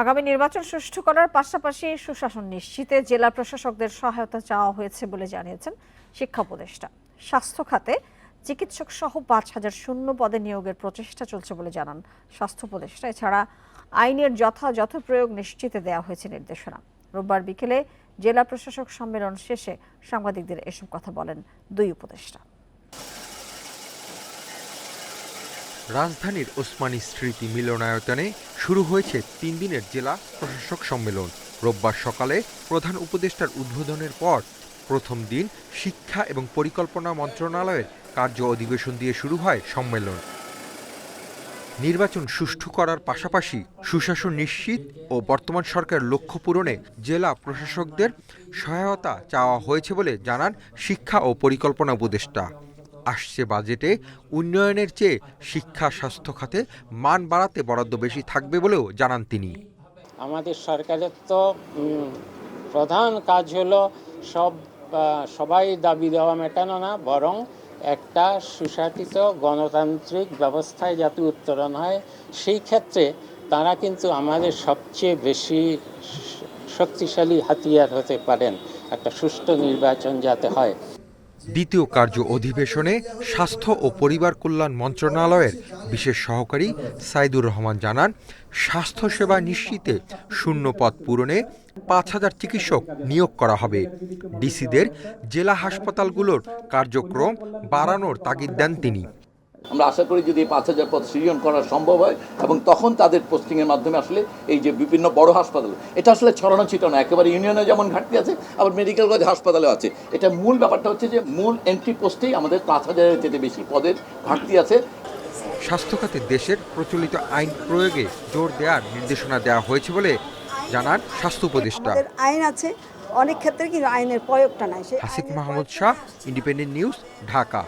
আগামী নির্বাচন সুষ্ঠু করার পাশাপাশি সুশাসন নিশ্চিতে জেলা প্রশাসকদের সহায়তা চাওয়া হয়েছে বলে জানিয়েছেন শিক্ষা উপদেষ্টা। স্বাস্থ্য খাতে চিকিৎসক সহ পাঁচ হাজার শূন্য পদে নিয়োগের প্রচেষ্টা চলছে বলে জানান স্বাস্থ্য উপদেষ্টা। এছাড়া আইনের যথাযথ প্রয়োগ নিশ্চিতে দেওয়া হয়েছে নির্দেশনা। রোববার বিকেলে জেলা প্রশাসক সম্মেলন শেষে সাংবাদিকদের এসব কথা বলেন দুই উপদেষ্টা। রাজধানীর ওসমানী স্মৃতি মিলনায়তনে শুরু হয়েছে তিন দিনের জেলা প্রশাসক সম্মেলন। রোববার সকালে প্রধান উপদেষ্টার উদ্বোধনের পর প্রথম দিন শিক্ষা এবং পরিকল্পনা মন্ত্রণালয়ের কার্য অধিবেশন দিয়ে শুরু হয় সম্মেলন। নির্বাচন সুষ্ঠু করার পাশাপাশি সুশাসন নিশ্চিত ও বর্তমান সরকার লক্ষ্য পূরণে জেলা প্রশাসকদের সহায়তা চাওয়া হয়েছে বলে জানান শিক্ষা ও পরিকল্পনা উপদেষ্টা। আসছে বাজেটে উন্নয়নের চেয়ে শিক্ষা, স্বাস্থ্য খাতে মান বাড়াতে বরাদ্দ বেশি থাকবে বলেও জানান তিনি। আমাদের সরকারের তো প্রধান কাজ হলো সব সবাই দাবি দেওয়া মেটানো না, বরং একটা সুশাসিত গণতান্ত্রিক ব্যবস্থায় যাতে উত্তরণ হয়, সেই ক্ষেত্রে তারা কিন্তু আমাদের সবচেয়ে বেশি শক্তিশালী হাতিয়ার হতে পারেন, একটা সুষ্ঠু নির্বাচন যাতে হয়। দ্বিতীয় কার্য অধিবেশনে স্বাস্থ্য ও পরিবার কল্যাণ মন্ত্রণালয়ের বিশেষ সহকারী সাইদুর রহমান জানান, স্বাস্থ্যসেবা নিশ্চিতে শূন্য পদ পূরণে পাঁচ হাজার চিকিৎসক নিয়োগ করা হবে। ডিসিদের জেলা হাসপাতালগুলোর কার্যক্রম বাড়ানোর তাগিদ দেন তিনি। আমরা আশা করি যদি পাঁচ হাজার পদ সৃজন করা সম্ভব হয় এবং তখন তাদের পোস্টিংয়ের মাধ্যমে আসলে এই যে বিভিন্ন বড় হাসপাতাল এটা আসলে ছড়ানো ছিটানো একেবারে ইউনিয়নে যেমন ঘাটতি আছে আবার মেডিকেল কলেজ হাসপাতালেও আছে। এটা মূল ব্যাপারটা হচ্ছে যে মূল এন্ট্রি পোস্টেই আমাদের পাঁচ হাজারের যেতে বেশি পদের ঘাটতি আছে। স্বাস্থ্য খাতে দেশের প্রচলিত আইন প্রয়োগে জোর দেওয়ার নির্দেশনা দেওয়া হয়েছে বলে জানান স্বাস্থ্য উপদেষ্টা। আইন আছে অনেক ক্ষেত্রে কিন্তু আইনের প্রয়োগটা নাই। Hasif Mahmud Shah. Independent news Dhaka.